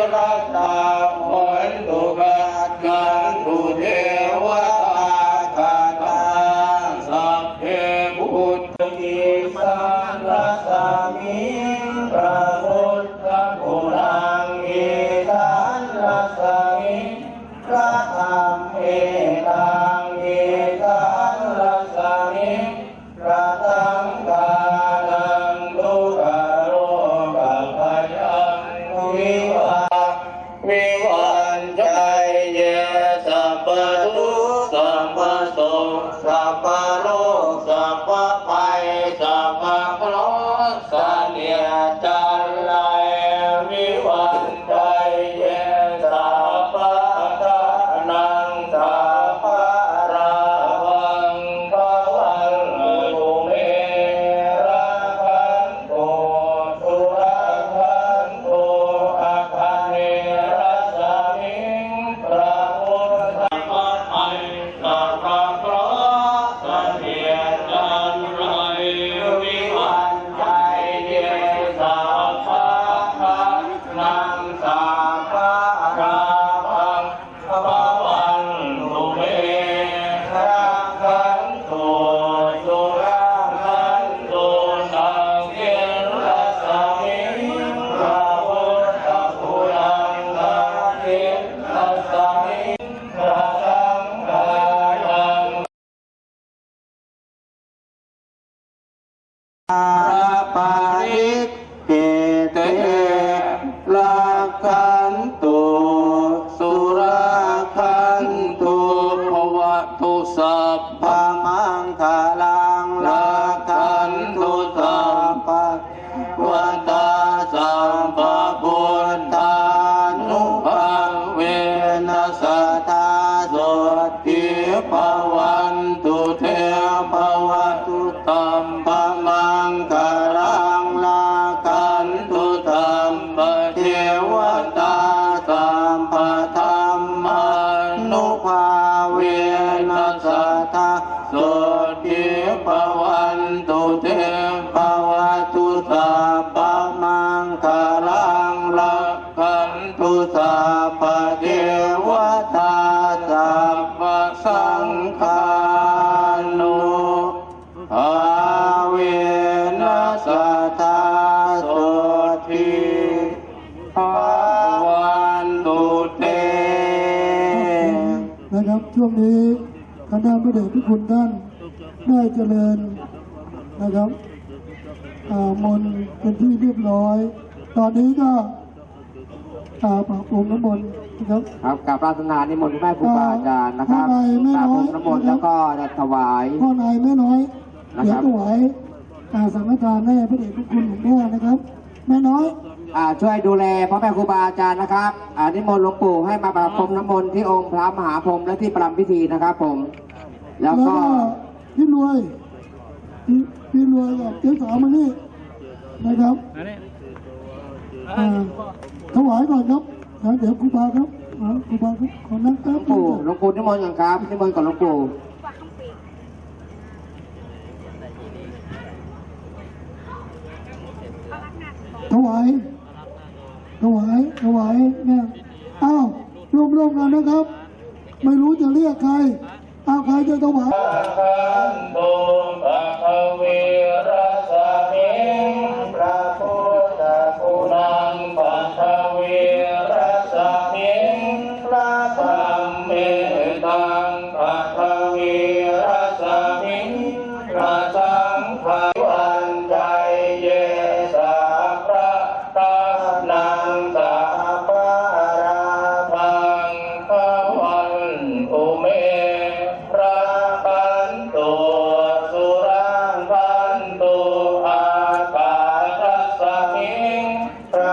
วิรัตา อ ณะพระเดชพระคุณท่านได้เจริญนะครับอ่ามนต์เป็นที่เรียบร้อย ตอนนี้ก็ตาปะพรมน้ำมนต์นะครับครับกับราชนานิมนต์แม่ครูบาอาจารย์นะครับพ่อในแม่กราบน้ผอยมน้ำมนต์แล้วก็จะถวายพ่อนายแม่น้อยนะเดี๋ยควรับถวายอ่าสังฆทานให้พระเดชพระคุณหลวงพ่อนะครับแม่น้อยอ่าช่วยดูแลพ่อแม่ครูบาอาจารย์นะครับอ่านิมนต์หลวงปู่ให้มาประพรมน้ำมนต์ที่องค์พระมหาพรหมและที่ประรำพิธีนะครับผม แล้แล้ววก็ก็พี่รวยพี่พี่รวยกับเจ้าสาวมานี่นะครับอ่าถวายก่อนครับแล้วเดี๋ยวครูบาครับอ่าครูบาครับขอนั่งแป๊บหลวงนึงปู่ก่อนหลวงปู่นิมนต์ก่อนครับนิมนต์ก่อนหลวงปู่ถวายถวายถวายเนี่ยอ้าวร่วมร่วมๆกันนะครับ ไม่รู้จะเรียกใคร อาวใครจะถวายขันตุภะ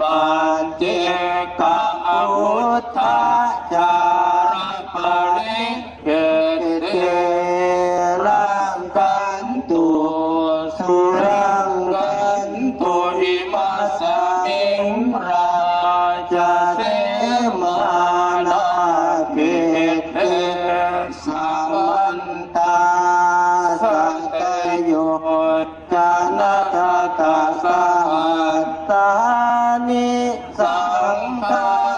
ปัจเจกอุฒา สังฆา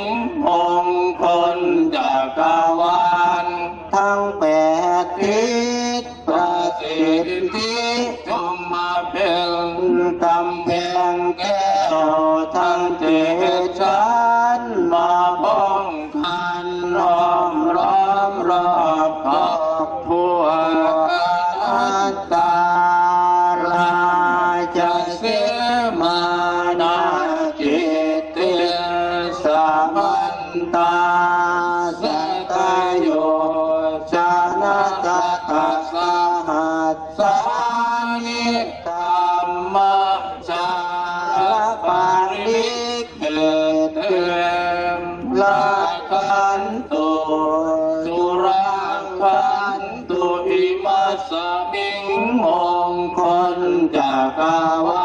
morning. มองคนจากกาวา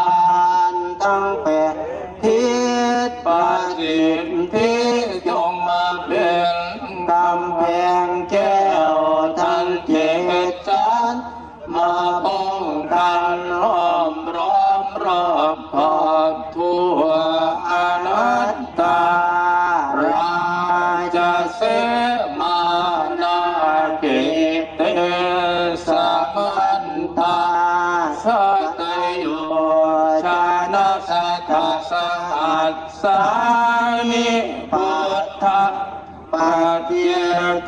ปะเพีย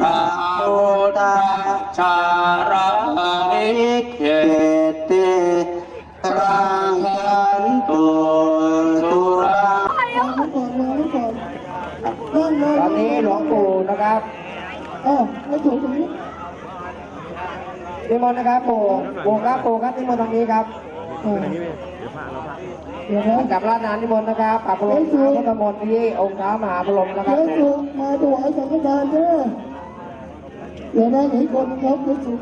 คาโอตาชารานิเขติรังกันตุสุราตอนนี้หลวงปู่นะครับเออไม่ถูกตรงนี้นิมนนะครับปู่ปู่ครับปู่ครับนิมนตรงนี้ครับ เดี๋ยวนะกับราชนานิมนต์นะครับปรับปรุงพุทธมนต์ที่องค์พระมหาพลหมนะครับ เดี๋ยวสุมาถวายสังฆทานเด้อเดี๋ยวนะเห็นคนเขาเดี๋ยว